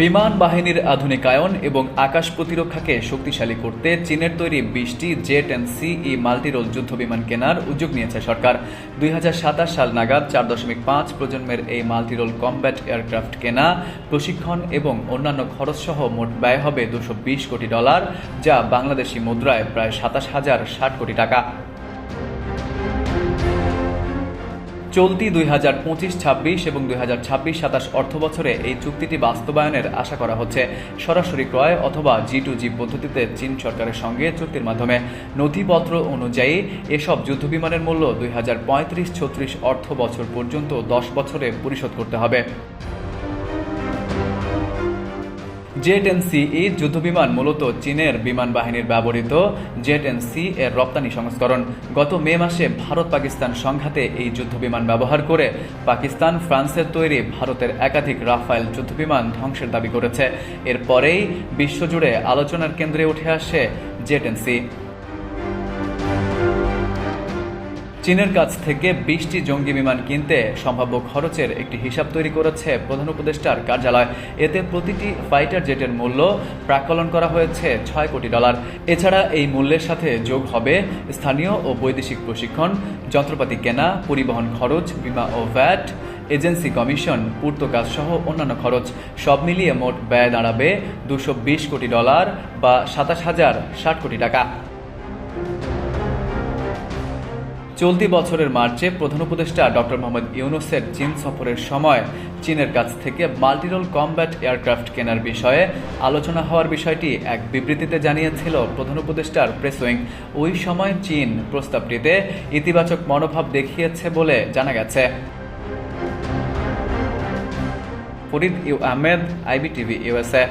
বিমান বাহিনীর আধুনিকায়ন এবং আকাশ প্রতিরক্ষাকে শক্তিশালী করতে চীনের তৈরি বিশটি জেট অ্যান্ড সিই মাল্টিরোল যুদ্ধ বিমান কেনার উদ্যোগ নিয়েছে সরকার। দুই হাজার সাতাশ সাল নাগাদ চার দশমিক পাঁচ প্রজন্মের এই মাল্টিরোল কমব্যাট এয়ারক্রাফট কেনা, প্রশিক্ষণ এবং অন্যান্য খরচ সহ মোট ব্যয় হবে দুশো কোটি ডলার, যা বাংলাদেশি মুদ্রায় প্রায় সাতাশ হাজার ষাট কোটি টাকা। চলতি দুই হাজার পঁচিশ ছাব্বিশ এবং দুই হাজার ছাব্বিশ সাতাশ অর্থ বছরে এই চুক্তিটি বাস্তবায়নের আশা করা হচ্ছে। সরাসরি ক্রয় অথবা জি টু জি পদ্ধতিতে চীন সরকারের সঙ্গে চুক্তির মাধ্যমে। নথিপত্র অনুযায়ী এসব যুদ্ধবিমানের মূল্য দুই হাজার পঁয়ত্রিশ ছত্রিশ অর্থ বছর পর্যন্ত দশ বছরে পরিশোধ করতে হবে। জেট এন সি ই যুদ্ধবিমান মূলত চীনের বিমান বাহিনীর ব্যবহৃত জেট এন সি এর রপ্তানি সংস্করণ। গত মে মাসে ভারত পাকিস্তান সংঘাতে এই যুদ্ধবিমান ব্যবহার করে পাকিস্তান, ফ্রান্সের তৈরি ভারতের একাধিক রাফায়েল যুদ্ধবিমান ধ্বংসের দাবি করেছে। এরপরেই বিশ্বজুড়ে আলোচনার কেন্দ্রে উঠে আসে জেট এন সি। চীনের কাছ থেকে বিশটি জঙ্গি বিমান কিনতে সম্ভাব্য খরচের একটি হিসাব তৈরি করেছে প্রধান উপদেষ্টার কার্যালয়। এতে প্রতিটি ফাইটার জেটের মূল্য প্রাকলন করা হয়েছে ছয় কোটি ডলার। এছাড়া এই মূল্যের সাথে যোগ হবে স্থানীয় ও বৈদেশিক প্রশিক্ষণ, যন্ত্রপাতি কেনা, পরিবহন খরচ, বিমা ও ভ্যাট, এজেন্সি কমিশন পূর্তকাজ সহ অন্যান্য খরচ। সব মিলিয়ে মোট ব্যয় দাঁড়াবে দুশো কোটি ডলার বা সাতাশ হাজার ষাট কোটি টাকা। চলতি বছরের মার্চে প্রধান উপদেষ্টা ডক্টর মোহাম্মদ ইউনুসের চীন সফরের সময় চীনের কাছ থেকে মাল্টিরোল কমব্যাট এয়ারক্রাফট কেনার বিষয়ে আলোচনা হওয়ার বিষয়টি এক বিবৃতিতে জানিয়েছিল প্রধান উপদেষ্টার প্রেস উইং। ওই সময় চীন প্রস্তাবটিতে ইতিবাচক মনোভাব দেখিয়েছে বলে জানা গেছে। Farid U Ahmed, IBTV USA